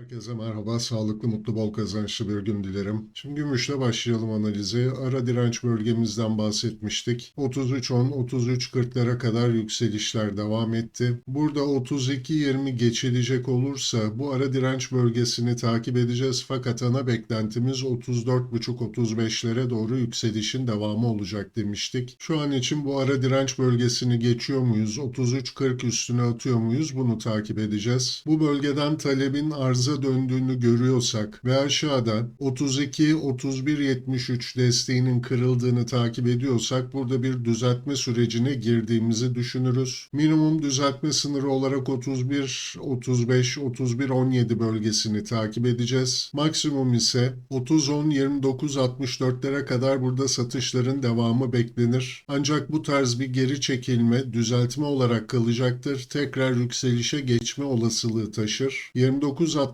Herkese merhaba, sağlıklı, mutlu, bol kazançlı bir gün dilerim. Şimdi gümüşle başlayalım analize. Ara direnç bölgemizden bahsetmiştik. 33.10, 33.40'lara kadar yükselişler devam etti. Burada 32.20 geçilecek olursa bu ara direnç bölgesini takip edeceğiz. Fakat ana beklentimiz 34.5-35'lere doğru yükselişin devamı olacak demiştik. Şu an için bu ara direnç bölgesini geçiyor muyuz? 33.40 üstüne atıyor muyuz? Bunu takip edeceğiz. Bu bölgeden talebin arıza döndüğünü görüyorsak ve aşağıda 32-31-73 desteğinin kırıldığını takip ediyorsak burada bir düzeltme sürecine girdiğimizi düşünürüz. Minimum düzeltme sınırı olarak 31-35-31-17 bölgesini takip edeceğiz. Maksimum ise 30-10-29-64'lere kadar burada satışların devamı beklenir. Ancak bu tarz bir geri çekilme düzeltme olarak kalacaktır. Tekrar yükselişe geçme olasılığı taşır.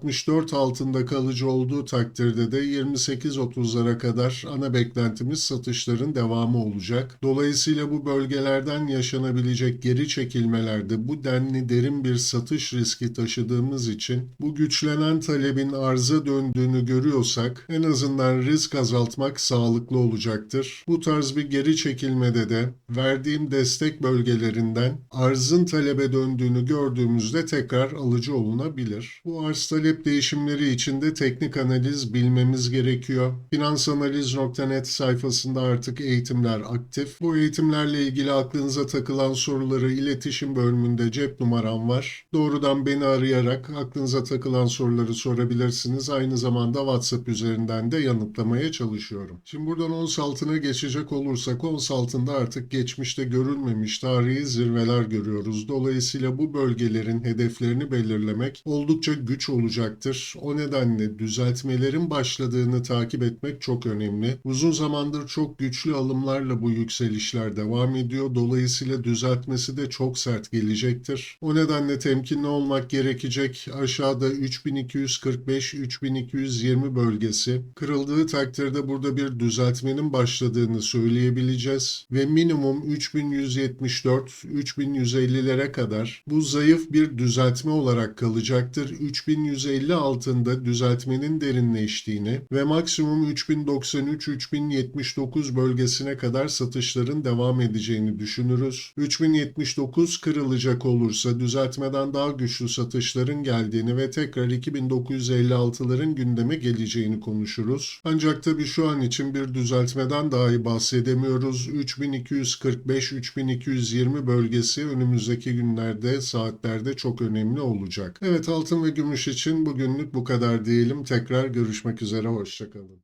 29-64 altında kalıcı olduğu takdirde de 28-30'lara kadar ana beklentimiz satışların devamı olacak. Dolayısıyla bu bölgelerden yaşanabilecek geri çekilmelerde bu denli derin bir satış riski taşıdığımız için bu güçlenen talebin arza döndüğünü görüyorsak en azından risk azaltmak sağlıklı olacaktır. Bu tarz bir geri çekilmede de verdiğim destek bölgelerinden arzın talebe döndüğünü gördüğümüzde tekrar alıcı olunabilir. Bu arz talep değişimleri için de teknik analiz bilmemiz gerekiyor. Finansanaliz.net sayfasında artık eğitimler aktif. Bu eğitimlerle ilgili aklınıza takılan soruları iletişim bölümünde cep numaram var. Doğrudan beni arayarak aklınıza takılan soruları sorabilirsiniz. Aynı zamanda WhatsApp üzerinden de yanıtlamaya çalışıyorum. Şimdi buradan ons altına geçecek olursak ons altında artık geçmişte görülmemiş tarihi zirveler görüyoruz. Dolayısıyla bu bölgelerin hedeflerini belirlemek oldukça güç olacaktır. O nedenle düzeltmelerin başladığını takip etmek çok önemli. Uzun zamandır çok güçlü alımlarla bu yükselişler devam ediyor. Dolayısıyla düzeltmesi de çok sert gelecektir. O nedenle temkinli olmak gerekecek. Aşağıda 3245-3220 bölgesi kırıldığı takdirde burada bir düzeltmenin başladığını söyleyebileceğiz ve minimum 3174-3150'lere kadar bu zayıf bir düzeltme olarak kalacaktır. 3150 altında düzeltmenin derinleştiğini ve maksimum 3093-3079 bölgesine kadar satışların devam edeceğini düşünürüz. 3079 kırılacak olursa düzeltmeden daha güçlü satışların geldiğini ve tekrar 2956'ların gündeme geleceğini konuşuruz. Ancak tabii şu an için bir düzeltmeden dahi bahsedemiyoruz. 3245-3220 bölgesi önümüzdeki günlerde, saatlerde çok önemli olacak. Evet altın ve gümüş için bugünlük bu kadar diyelim. Tekrar görüşmek üzere, hoşçakalın.